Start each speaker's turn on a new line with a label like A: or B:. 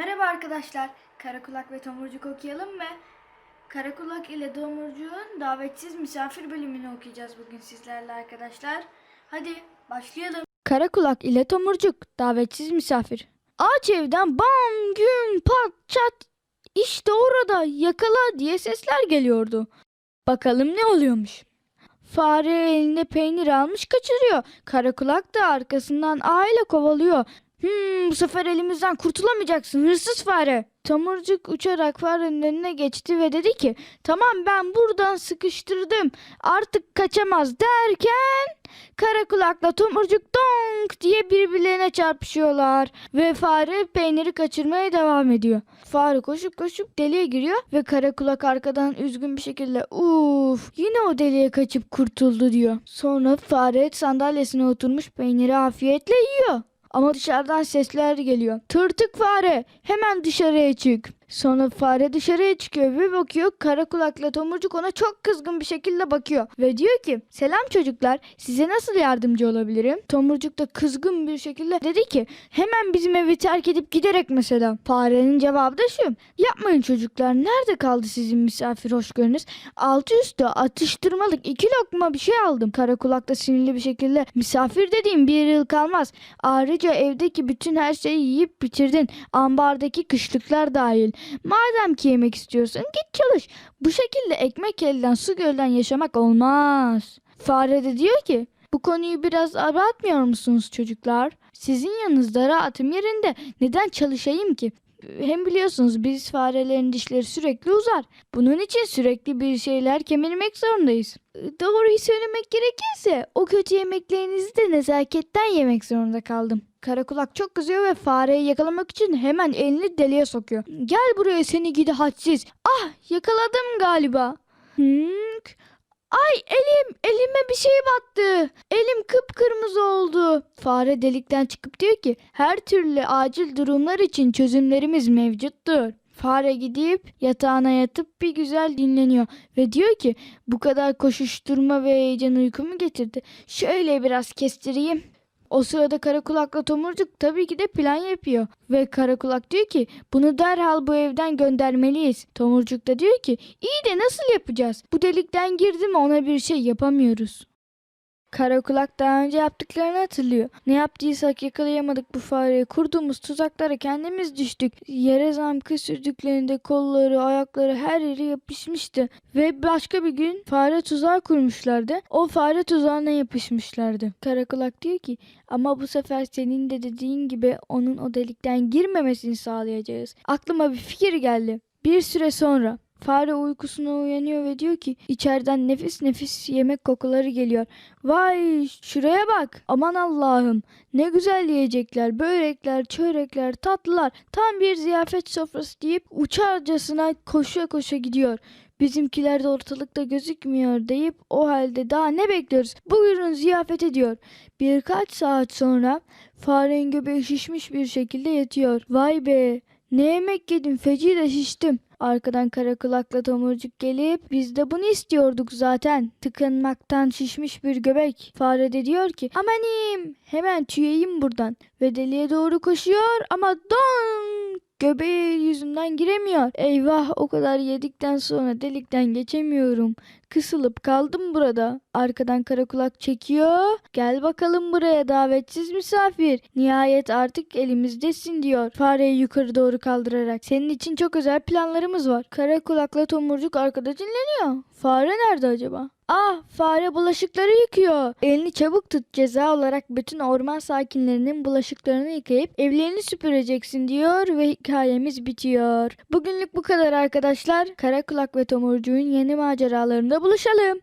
A: arkadaşlar. Karakulak ve Tomurcuk okuyalım mı? Karakulak ile Tomurcuk'un davetsiz misafir bölümünü okuyacağız bugün sizlerle arkadaşlar. Hadi başlayalım. Karakulak ile Tomurcuk davetsiz misafir. Ağaç evden bam güm pat çat işte orada yakala diye sesler geliyordu. Bakalım ne oluyormuş. Fare elinde peynir almış kaçırıyor. Karakulak da arkasından ağıyla kovalıyor. Hmm, bu sefer elimizden kurtulamayacaksın hırsız fare. Tomurcuk uçarak farenin önüne geçti ve dedi ki tamam ben buradan sıkıştırdım artık kaçamaz derken karakulakla tomurcuk donk diye birbirlerine çarpışıyorlar ve fare peyniri kaçırmaya devam ediyor. Fare koşup koşup deliğe giriyor ve karakulak arkadan üzgün bir şekilde uf yine o deliğe kaçıp kurtuldu diyor. Sonra fare sandalyesine oturmuş peyniri afiyetle yiyor. Ama dışarıdan sesler geliyor. Tırtık fare hemen dışarıya çık. Sonra fare dışarıya çıkıyor ve bakıyor kara kulakla tomurcuk ona çok kızgın bir şekilde bakıyor. Ve diyor ki selam çocuklar size nasıl yardımcı olabilirim? Tomurcuk da kızgın bir şekilde dedi ki hemen bizim evi terk edip giderek mesela. Farenin cevabı da şu. Yapmayın çocuklar nerede kaldı sizin misafir hoşgörünüz? Altı üstü atıştırmalık iki lokma bir şey aldım. Kara kulak da sinirli bir şekilde misafir dediğim bir yıl kalmaz. Ayrıca evdeki bütün her şeyi yiyip bitirdin. Ambardaki kışlıklar dahil. Madem ki yemek istiyorsun git çalış. Bu şekilde ekmek elden su gölden yaşamak olmaz. Fare de diyor ki bu konuyu biraz abartmıyor musunuz çocuklar? Sizin yanınızda rahatım yerinde. Neden çalışayım ki? Hem biliyorsunuz biz farelerin dişleri sürekli uzar. Bunun için sürekli bir şeyler kemirmek zorundayız. Doğruyu söylemek gerekirse o kötü yemeklerinizi de nezaketten yemek zorunda kaldım. Karakulak çok kızıyor ve fareyi yakalamak için hemen elini deliğe sokuyor. Gel buraya seni gidi hadsiz. Ah yakaladım galiba. Hınk. Ay elim elime bir şey battı. Elim kıpkırmızı oldu. Fare delikten çıkıp diyor ki her türlü acil durumlar için çözümlerimiz mevcuttur. Fare gidip yatağına yatıp bir güzel dinleniyor ve diyor ki bu kadar koşuşturma ve heyecan uykumu getirdi. Şöyle biraz kestireyim. O sırada karakulakla tomurcuk tabii ki de plan yapıyor. Ve karakulak diyor ki bunu derhal bu evden göndermeliyiz. Tomurcuk da diyor ki iyi de nasıl yapacağız? Bu delikten girdi mi ona bir şey yapamıyoruz. Karakulak daha önce yaptıklarını hatırlıyor. Ne yaptıysak yakalayamadık bu fareyi. Kurduğumuz tuzaklara kendimiz düştük. Yere zamkı sürdüklerinde kolları, ayakları her yeri yapışmıştı. Ve başka bir gün fare tuzağı kurmuşlardı. O fare tuzağına yapışmışlardı. Karakulak diyor ki ama bu sefer senin de dediğin gibi onun o delikten girmemesini sağlayacağız. Aklıma bir fikir geldi. Bir süre sonra Fare uykusuna uyanıyor ve diyor ki içeriden nefis nefis yemek kokuları geliyor. Vay şuraya bak aman Allah'ım ne güzel yiyecekler börekler çörekler tatlılar tam bir ziyafet sofrası deyip uçarcasına koşa koşa gidiyor. Bizimkiler de ortalıkta gözükmüyor deyip o halde daha ne bekliyoruz? Buyurun ziyafet ediyor. Birkaç saat sonra farenin göbeği şişmiş bir şekilde yatıyor. Vay be ne yemek yedim feci de şiştim. Arkadan kara kulakla tomurcuk gelip biz de bunu istiyorduk zaten. Tıkanmaktan şişmiş bir göbek. Fare de diyor ki amanim hemen tüyeyim buradan. Ve deliğe doğru koşuyor ama don göbeği yüzünden giremiyor. Eyvah o kadar yedikten sonra delikten geçemiyorum. Kısılıp kaldım burada. Arkadan karakulak çekiyor. Gel bakalım buraya davetsiz misafir. Nihayet artık elimizdesin diyor. Fareyi yukarı doğru kaldırarak. Senin için çok özel planlarımız var. Karakulakla tomurcuk arkada dinleniyor. Fare nerede acaba? Ah fare bulaşıkları yıkıyor. Elini çabuk tut ceza olarak bütün orman sakinlerinin bulaşıklarını yıkayıp evlerini süpüreceksin diyor ve hikayemiz bitiyor. Bugünlük bu kadar arkadaşlar. Karakulak ve Tomurcuğun yeni maceralarında buluşalım.